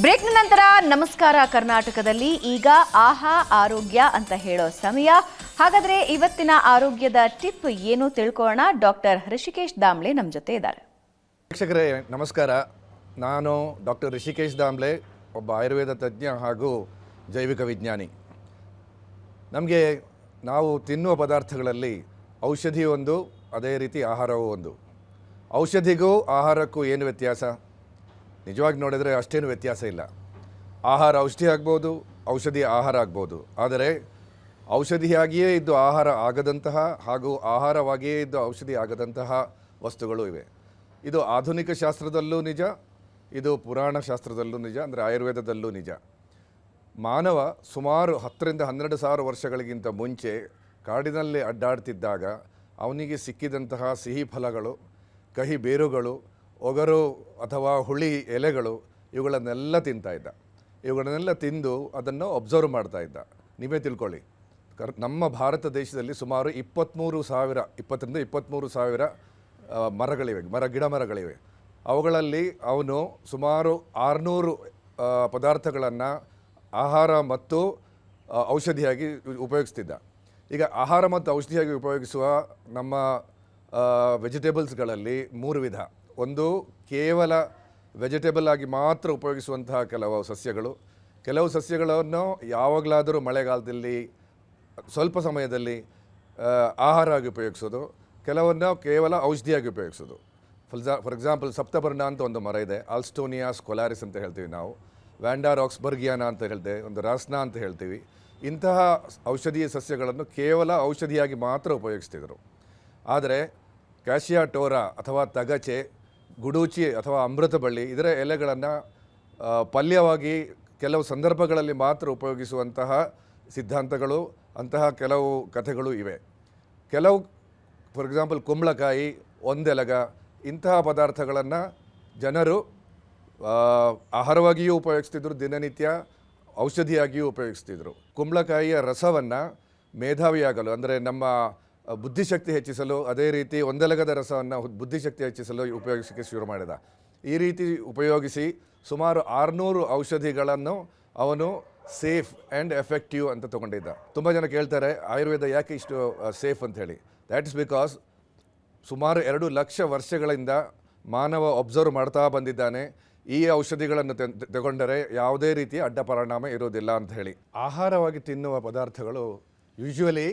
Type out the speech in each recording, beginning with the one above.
ಬ್ರೇಕ್ನ ನಂತರ ನಮಸ್ಕಾರ ಕರ್ನಾಟಕದಲ್ಲಿ. ಈಗ ಆಹಾ, ಆರೋಗ್ಯ ಅಂತ ಹೇಳೋ ಸಮಯ. ಹಾಗಾದ್ರೆ ಇವತ್ತಿನ ಆರೋಗ್ಯದ ಟಿಪ್ ಏನು ತಿಳ್ಕೊಳ್ಳೋಣ. ಡಾಕ್ಟರ್ ಹೃಷಿಕೇಶ್ ದಾಮ್ಲೆ ನಮ್ಮ ಜೊತೆ ಇದ್ದಾರೆ. ವೀಕ್ಷಕರೇ, ನಮಸ್ಕಾರ. ನಾನು ಡಾಕ್ಟರ್ ರಿಷಿಕೇಶ್ ದಾಮ್ಲೆ, ಒಬ್ಬ ಆಯುರ್ವೇದ ತಜ್ಞ ಹಾಗೂ ಜೈವಿಕ ವಿಜ್ಞಾನಿ. ನಮಗೆ ನಾವು ತಿನ್ನುವ ಪದಾರ್ಥಗಳಲ್ಲಿ ಔಷಧಿ ಒಂದು, ಅದೇ ರೀತಿ ಆಹಾರವೂ ಒಂದು. ಔಷಧಿಗೂ ಆಹಾರಕ್ಕೂ ಏನು ವ್ಯತ್ಯಾಸ? ನಿಜವಾಗಿ ನೋಡಿದರೆ ಅಷ್ಟೇನು ವ್ಯತ್ಯಾಸ ಇಲ್ಲ. ಆಹಾರ ಔಷಧಿ ಆಗ್ಬೋದು, ಔಷಧಿ ಆಹಾರ ಆಗ್ಬೋದು. ಆದರೆ ಔಷಧಿಯಾಗಿಯೇ ಇದ್ದು ಆಹಾರ ಆಗದಂತಹ ಹಾಗೂ ಆಹಾರವಾಗಿಯೇ ಇದ್ದು ಔಷಧಿ ಆಗದಂತಹ ವಸ್ತುಗಳು ಇವೆ. ಇದು ಆಧುನಿಕ ಶಾಸ್ತ್ರದಲ್ಲೂ ನಿಜ, ಇದು ಪುರಾಣ ಶಾಸ್ತ್ರದಲ್ಲೂ ನಿಜ, ಅಂದರೆ ಆಯುರ್ವೇದದಲ್ಲೂ ನಿಜ. ಮಾನವ ಸುಮಾರು ಹತ್ತರಿಂದ ಹನ್ನೆರಡು ಸಾವಿರ ವರ್ಷಗಳಿಗಿಂತ ಮುಂಚೆ ಕಾಡಿನಲ್ಲಿ ಅಡ್ಡಾಡ್ತಿದ್ದಾಗ ಅವನಿಗೆ ಸಿಕ್ಕಿದಂತಹ ಸಿಹಿ ಫಲಗಳು, ಕಹಿ ಬೇರುಗಳು ಒಗರು ಅಥವಾ ಹುಳಿ ಎಲೆಗಳು ಇವುಗಳನ್ನೆಲ್ಲ ತಿಂತಾ ಇದ್ದ. ಇವುಗಳನ್ನೆಲ್ಲ ತಿಂದು ಅದನ್ನು ಒಬ್ಸರ್ವ್ ಮಾಡ್ತಾ ಇದ್ದ. ನೀವೇ ತಿಳ್ಕೊಳ್ಳಿ. ಕರ್, ನಮ್ಮ ಭಾರತ ದೇಶದಲ್ಲಿ ಸುಮಾರು ಇಪ್ಪತ್ತ್ಮೂರು ಸಾವಿರ, ಇಪ್ಪತ್ತರಿಂದ ಇಪ್ಪತ್ತ್ಮೂರು ಸಾವಿರ ಮರಗಳಿವೆ, ಮರ, ಗಿಡ ಮರಗಳಿವೆ. ಅವುಗಳಲ್ಲಿ ಅವನು ಸುಮಾರು ಆರುನೂರು ಪದಾರ್ಥಗಳನ್ನು ಆಹಾರ ಮತ್ತು ಔಷಧಿಯಾಗಿ ಉಪಯೋಗಿಸ್ತಿದ್ದ. ಈಗ ಆಹಾರ ಮತ್ತು ಔಷಧಿಯಾಗಿ ಉಪಯೋಗಿಸುವ ನಮ್ಮ ವೆಜಿಟೇಬಲ್ಸ್ಗಳಲ್ಲಿ ಮೂರು ವಿಧ. ಒಂದು ಕೇವಲ ವೆಜಿಟೇಬಲ್ ಆಗಿ ಮಾತ್ರ ಉಪಯೋಗಿಸುವಂತಹ ಕೆಲವು ಸಸ್ಯಗಳು. ಕೆಲವು ಸಸ್ಯಗಳನ್ನು ಯಾವಾಗಲಾದರೂ ಮಳೆಗಾಲದಲ್ಲಿ, ಸ್ವಲ್ಪ ಸಮಯದಲ್ಲಿ ಆಹಾರ ಆಗಿ ಉಪಯೋಗಿಸೋದು. ಕೆಲವನ್ನು ಕೇವಲ ಔಷಧಿಯಾಗಿ ಉಪಯೋಗಿಸೋದು. ಫಾರ್ ಫಾರ್ ಎಕ್ಸಾಂಪಲ್ ಸಪ್ತಬರ್ಣ ಅಂತ ಒಂದು ಮರ ಇದೆ. ಆಲ್ಸ್ಟೋನಿಯಾ ಸ್ಕೊಲಾರಿಸ್ ಅಂತ ಹೇಳ್ತೀವಿ ನಾವು. ವ್ಯಾಂಡಾರ್ ಆಕ್ಸ್ಬರ್ಗಿಯಾನ ಅಂತ ಹೇಳಿದೆ, ಒಂದು ರಾಸ್ನಾ ಅಂತ ಹೇಳ್ತೀವಿ. ಇಂತಹ ಔಷಧೀಯ ಸಸ್ಯಗಳನ್ನು ಕೇವಲ ಔಷಧಿಯಾಗಿ ಮಾತ್ರ ಉಪಯೋಗಿಸ್ತಿದ್ರು. ಆದರೆ ಕ್ಯಾಶಿಯಾ ಟೋರಾ ಅಥವಾ ತಗಚೆ ಗುಡೂಚಿ ಅಥವಾ ಅಮೃತ ಬಳ್ಳಿ, ಇದರ ಎಲೆಗಳನ್ನು ಪಲ್ಯವಾಗಿ ಕೆಲವು ಸಂದರ್ಭಗಳಲ್ಲಿ ಮಾತ್ರ ಉಪಯೋಗಿಸುವಂತಹ ಸಿದ್ಧಾಂತಗಳು, ಅಂತಹ ಕೆಲವು ಕಥೆಗಳು ಇವೆ. ಕೆಲವು ಫಾರ್ ಎಕ್ಸಾಂಪಲ್ ಕುಂಬಳಕಾಯಿ, ಒಂದೆಲಗ, ಇಂತಹ ಪದಾರ್ಥಗಳನ್ನು ಜನರು ಆಹಾರವಾಗಿಯೂ ಉಪಯೋಗಿಸ್ತಿದ್ರು, ದಿನನಿತ್ಯ ಔಷಧಿಯಾಗಿಯೂ ಉಪಯೋಗಿಸ್ತಿದ್ರು. ಕುಂಬಳಕಾಯಿಯ ರಸವನ್ನು ಮೇಧಾವಿಯಾಗಲು, ಅಂದರೆ ನಮ್ಮ ಬುದ್ಧಿಶಕ್ತಿ ಹೆಚ್ಚಿಸಲು ಅದೇ ರೀತಿ ಒಂದೆಲಗದ ರಸವನ್ನು ಬುದ್ಧಿಶಕ್ತಿ ಹೆಚ್ಚಿಸಲು ಉಪಯೋಗಿಸಕ್ಕೆ ಶುರು ಮಾಡಿದ. ಈ ರೀತಿ ಉಪಯೋಗಿಸಿ ಸುಮಾರು ಆರುನೂರು ಔಷಧಿಗಳನ್ನು ಅವನು ಸೇಫ್ ಆ್ಯಂಡ್ ಎಫೆಕ್ಟಿವ್ ಅಂತ ತಗೊಂಡಿದ್ದ. ತುಂಬ ಜನ ಕೇಳ್ತಾರೆ, ಆಯುರ್ವೇದ ಯಾಕೆ ಇಷ್ಟು ಸೇಫ್ ಅಂತ ಹೇಳಿ. ದ್ಯಾಟ್ ಇಸ್ ಬಿಕಾಸ್ ಸುಮಾರು ಎರಡು ಲಕ್ಷ ವರ್ಷಗಳಿಂದ ಮಾನವ ಒಬ್ಸರ್ವ್ ಮಾಡ್ತಾ ಬಂದಿದ್ದಾನೆ. ಈ ಔಷಧಿಗಳನ್ನು ತಗೊಂಡರೆ ಯಾವುದೇ ರೀತಿಯ ಅಡ್ಡ ಪರಿಣಾಮ ಇರೋದಿಲ್ಲ ಅಂತ ಹೇಳಿ. ಆಹಾರವಾಗಿ ತಿನ್ನುವ ಪದಾರ್ಥಗಳು ಯೂಶ್ವಲಿ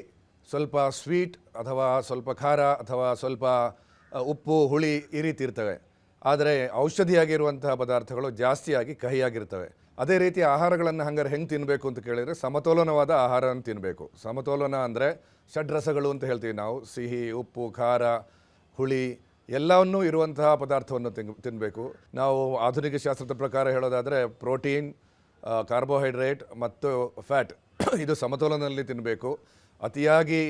ಸ್ವಲ್ಪ ಸ್ವೀಟ್ ಅಥವಾ ಸ್ವಲ್ಪ ಖಾರ ಅಥವಾ ಸ್ವಲ್ಪ ಉಪ್ಪು, ಹುಳಿ ಈ ರೀತಿ ಇರ್ತವೆ. ಆದರೆ ಔಷಧಿಯಾಗಿರುವಂತಹ ಪದಾರ್ಥಗಳು ಜಾಸ್ತಿಯಾಗಿ ಕಹಿಯಾಗಿರ್ತವೆ. ಅದೇ ರೀತಿ ಆಹಾರಗಳನ್ನು ಹಂಗಾರೆ ಹೆಂಗೆ ತಿನ್ನಬೇಕು ಅಂತ ಕೇಳಿದರೆ ಸಮತೋಲನವಾದ ಆಹಾರವನ್ನು ತಿನ್ನಬೇಕು ಸಮತೋಲನ ಅಂದರೆ ಷಡ್ರಸಗಳು ಅಂತ ಹೇಳ್ತೀವಿ ನಾವು. ಸಿಹಿ, ಉಪ್ಪು, ಖಾರ, ಹುಳಿ ಎಲ್ಲವನ್ನೂ ಇರುವಂತಹ ಪದಾರ್ಥವನ್ನು ತಿನ್ ತಿನ್ನಬೇಕು ನಾವು ಆಧುನಿಕ ಶಾಸ್ತ್ರದ ಪ್ರಕಾರ ಹೇಳೋದಾದರೆ ಪ್ರೋಟೀನ್ ಕಾರ್ಬೋಹೈಡ್ರೇಟ್ ಮತ್ತು ಫ್ಯಾಟ್. ಇದು ಸಮತೋಲನದಲ್ಲಿ ತಿನ್ನಬೇಕು ಅತಿಯಾಗಿ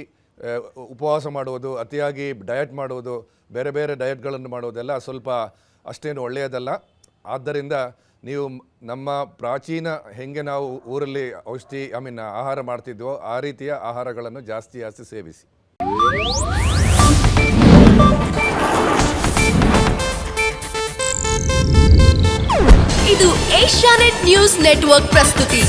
ಉಪವಾಸ ಮಾಡುವುದು, ಅತಿಯಾಗಿ ಡಯಟ್ ಮಾಡುವುದು, ಬೇರೆ ಬೇರೆ ಡಯಟ್ಗಳನ್ನು ಮಾಡುವುದೆಲ್ಲ ಸ್ವಲ್ಪ ಅಷ್ಟೇನು ಒಳ್ಳೆಯದಲ್ಲ. ಆದ್ದರಿಂದ ನೀವು ನಮ್ಮ ಪ್ರಾಚೀನ ಹೆಂಗೆ ನಾವು ಊರಲ್ಲಿ ಔಷಧಿ ಐ ಮೀನ್ ಆಹಾರ ಮಾಡ್ತಿದ್ವೋ ಆ ರೀತಿಯ ಆಹಾರಗಳನ್ನು ಜಾಸ್ತಿ ಜಾಸ್ತಿ ಸೇವಿಸಿ. ಇದು ಏಷ್ಯಾನೆಟ್ ನ್ಯೂಸ್ ನೆಟ್ವರ್ಕ್ ಪ್ರಸ್ತುತಿ.